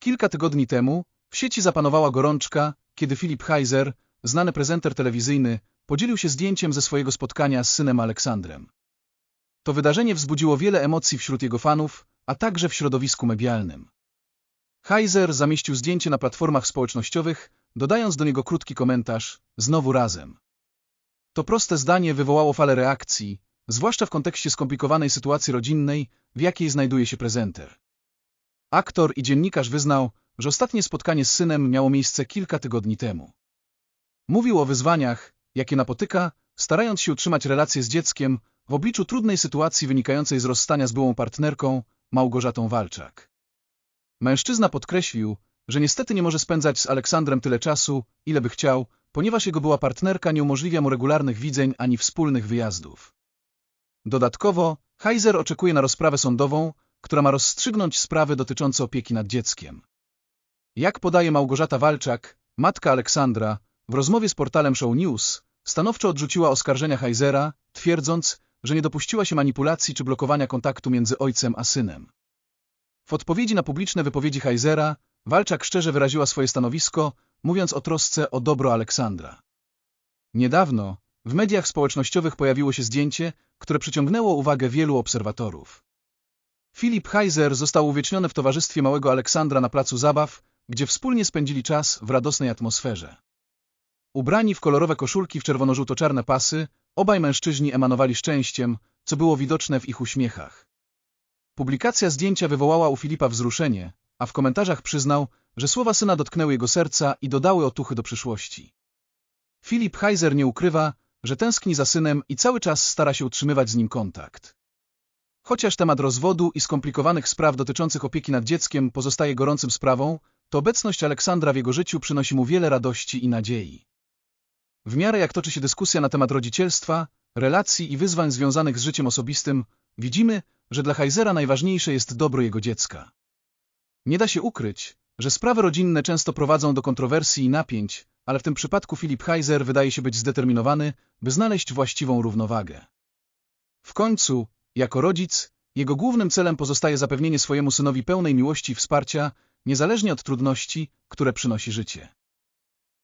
Kilka tygodni temu w sieci zapanowała gorączka, kiedy Filip Heiser, znany prezenter telewizyjny, podzielił się zdjęciem ze swojego spotkania z synem Aleksandrem. To wydarzenie wzbudziło wiele emocji wśród jego fanów, a także w środowisku medialnym. Heiser zamieścił zdjęcie na platformach społecznościowych, dodając do niego krótki komentarz znowu razem. To proste zdanie wywołało falę reakcji, zwłaszcza w kontekście skomplikowanej sytuacji rodzinnej, w jakiej znajduje się prezenter. Aktor i dziennikarz wyznał, że ostatnie spotkanie z synem miało miejsce kilka tygodni temu. Mówił o wyzwaniach, jakie napotyka, starając się utrzymać relacje z dzieckiem w obliczu trudnej sytuacji wynikającej z rozstania z byłą partnerką, Małgorzatą Walczak. Mężczyzna podkreślił, że niestety nie może spędzać z Aleksandrem tyle czasu, ile by chciał, ponieważ jego była partnerka nie umożliwia mu regularnych widzeń ani wspólnych wyjazdów. Dodatkowo, Heiser oczekuje na rozprawę sądową, która ma rozstrzygnąć sprawy dotyczące opieki nad dzieckiem. Jak podaje Małgorzata Walczak, matka Aleksandra, w rozmowie z portalem Show News, stanowczo odrzuciła oskarżenia Heisera, twierdząc, że nie dopuściła się manipulacji czy blokowania kontaktu między ojcem a synem. W odpowiedzi na publiczne wypowiedzi Heisera, Walczak szczerze wyraziła swoje stanowisko, mówiąc o trosce o dobro Aleksandra. Niedawno w mediach społecznościowych pojawiło się zdjęcie, które przyciągnęło uwagę wielu obserwatorów. Filip Heiser został uwieczniony w towarzystwie małego Aleksandra na placu zabaw, gdzie wspólnie spędzili czas w radosnej atmosferze. Ubrani w kolorowe koszulki w czerwono-żółto-czarne pasy, obaj mężczyźni emanowali szczęściem, co było widoczne w ich uśmiechach. Publikacja zdjęcia wywołała u Filipa wzruszenie, a w komentarzach przyznał, że słowa syna dotknęły jego serca i dodały otuchy do przyszłości. Filip Heiser nie ukrywa, że tęskni za synem i cały czas stara się utrzymywać z nim kontakt. Chociaż temat rozwodu i skomplikowanych spraw dotyczących opieki nad dzieckiem pozostaje gorącym sprawą, to obecność Aleksandra w jego życiu przynosi mu wiele radości i nadziei. W miarę jak toczy się dyskusja na temat rodzicielstwa, relacji i wyzwań związanych z życiem osobistym, widzimy, że dla Heisera najważniejsze jest dobro jego dziecka. Nie da się ukryć, że sprawy rodzinne często prowadzą do kontrowersji i napięć, ale w tym przypadku Filip Heiser wydaje się być zdeterminowany, by znaleźć właściwą równowagę. W końcu, jako rodzic, jego głównym celem pozostaje zapewnienie swojemu synowi pełnej miłości i wsparcia, niezależnie od trudności, które przynosi życie.